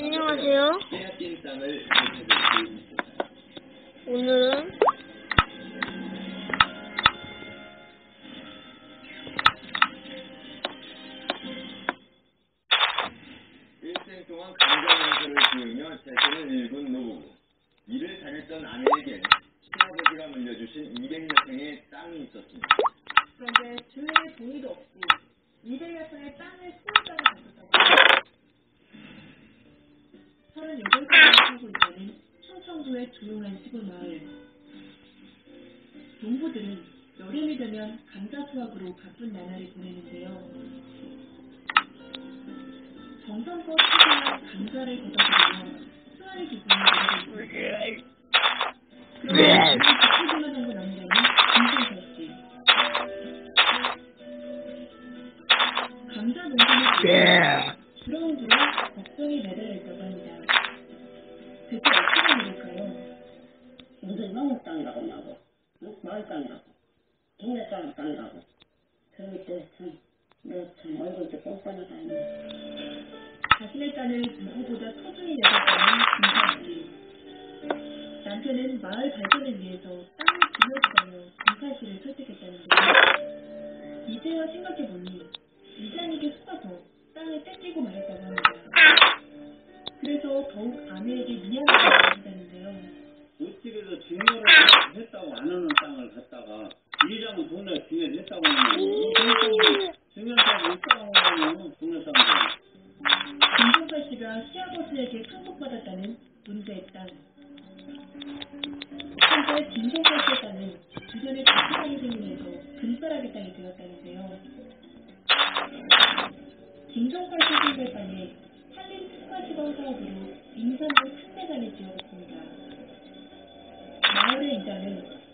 안녕하세요. 오늘은 일생 동안 강자명세를 지으며 재산을 일군 노부부. 이를 다녔던 아내에겐 시아버지가 물려주신 200여 평의 땅이 있었습니다. 그런데 주인의 동의도 없이 200여 평의 땅을 조용한 시골 마을. 농부들은 여름이 되면 감자 수확으로 바쁜 나날을 보내는데요. 정성껏 수확한 감자를 걷어들이며 수확의 기분을 누리고. 그런데 지키기만 씨. 감자 농장의 부러움으로 걱정이 매달려 있다고 동네 사람 땅이라고. 그럴 때 참, 너참 얼굴도 뻔뻔하다 했네. 자신의 딸을 누구보다 소중히 여겼다는 김선 씨. 남편은 마을 발전을 위해서 땅을 빌려주다며 김선 씨를 설득했다는데요. 이제야 생각해보니 이장에게 속아서 땅을 뺏기고 말았다고 합니다. 그래서 더욱 아내에게 미안하다고 한다는데요. 어떻게든 증여를 했다고 안 하는 땅을 갖다가 이장은 동네 증여를 했다고 하면 증여사고 있다고 하면 동네 사람들 김종철 씨가 시아버지에게 상속받았다는 문제의 땅. 현재 김종철 씨의 땅은 주변에 자치장이 생기면서 금싸라기 땅이 되었다는데요. 김종철 씨의 땅에 한림 특화시설 사업으로 임산부 특례관을 지어졌습니다. 마을의 이장은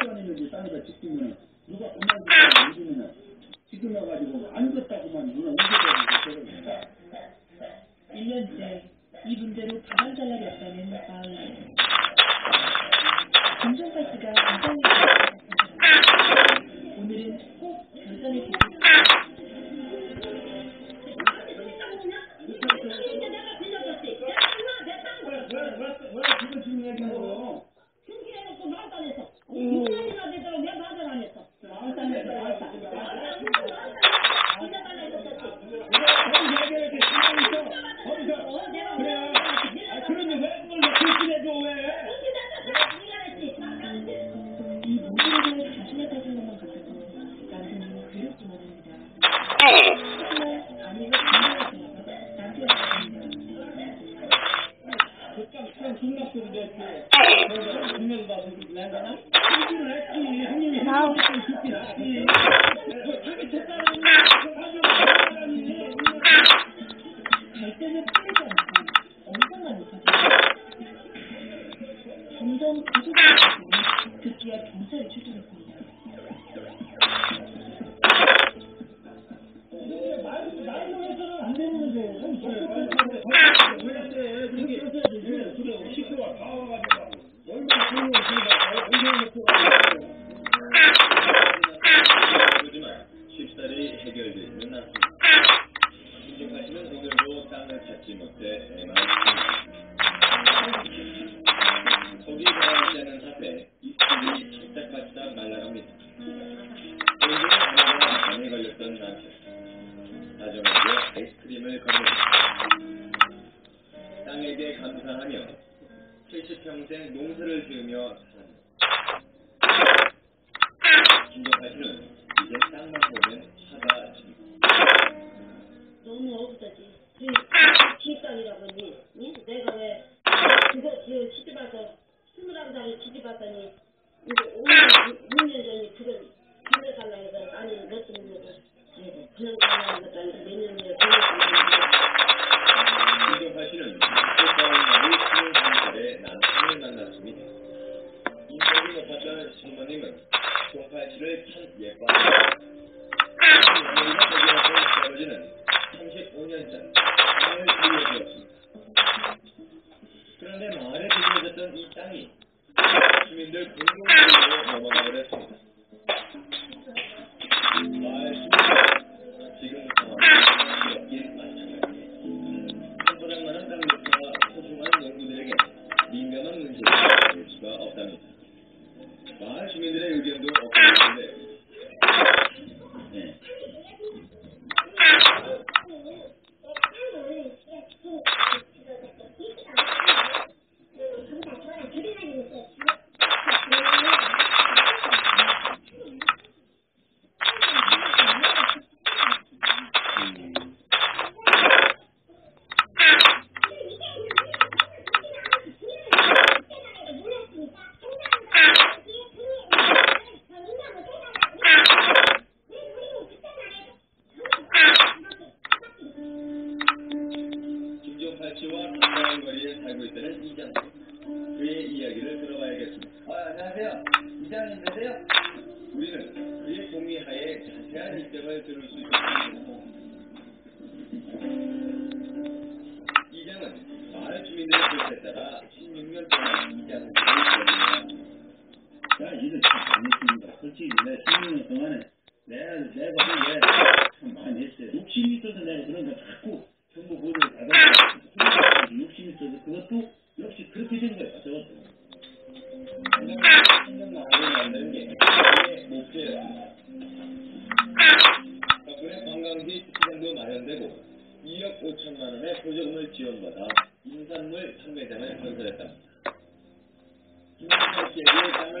시원했는데 땅에다 짓기면 누가 짓기면 지금 나가지고 안 줬다고만 누가 옮겨가지고 저러면 1년째 이 문제로 급기야 경찰이 70평생 농사를 지으며 살았습니다. 김종가 씨는 이제 땅만 보면 칩니다. 너무 억울하지. 그, 기획단이라고 하니, 응? 내가 왜, this 입장을 들을 수 있습니다. 이장은 마을 주민들의 뜻에 따라 16년 동안 이장을. 야, 이거 참 잘했습니다. 솔직히 내가 16년 동안에 내가, 내가 한게참 많이 했어요. 욕심이 있어서 내가 그런 거 자꾸 정부 보도를 받아서 욕심이 있어서 그것도 역시 그렇게 된 거야. 저것도. 신경 마을을 만드는 게 제 목표였습니다. 덕분에 관광지 주차장도 마련되고 2억 5천만 원의 보조금을 지원받아 인산물 판매장을 건설했답니다. 김영철 씨에게 땅을